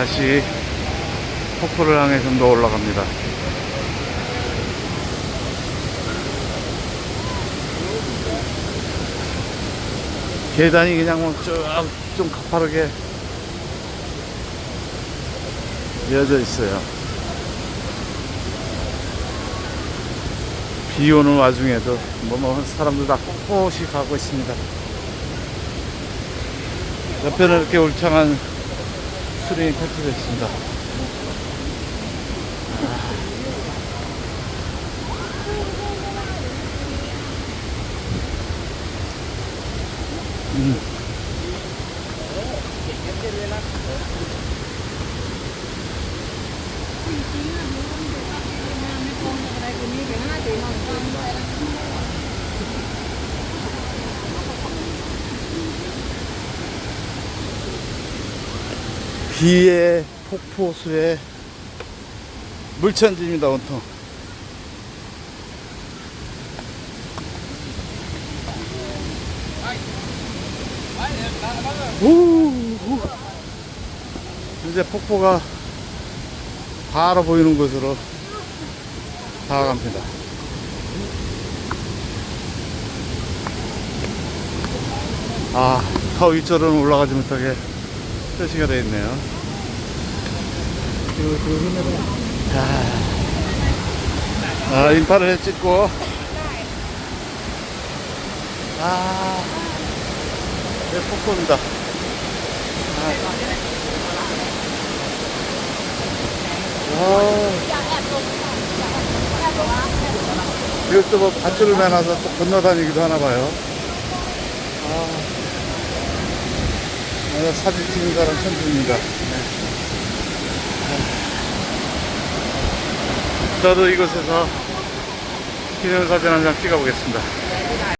다시 폭포를 향해 좀 더 올라갑니다. 계단이 그냥 뭐 쭉좀 가파르게 이어져 있어요. 비 오는 와중에도 뭐, 뭐 사람들 다 꼿꼿이 가고 있습니다. 옆에는 이렇게 울창한 수령이 펼쳐져 있습니다. 음. 비의 폭포수의 물천지입니다, 온통. 우, 우. 이제 폭포가 바로 보이는 곳으로 다가갑니다. 아, 더 위쪽으로는 올라가지 못하게 표시가 되어 있네요. 자, 아, 인파를 찍고, 아, 내 폭포입니다. 아, 이것도 뭐 밧줄을 매놔서 또 건너다니기도 하나 봐요. 아, 아, 사진 찍는 사람 천국입니다. 저도 이곳에서 기념사진 한 장 찍어보겠습니다.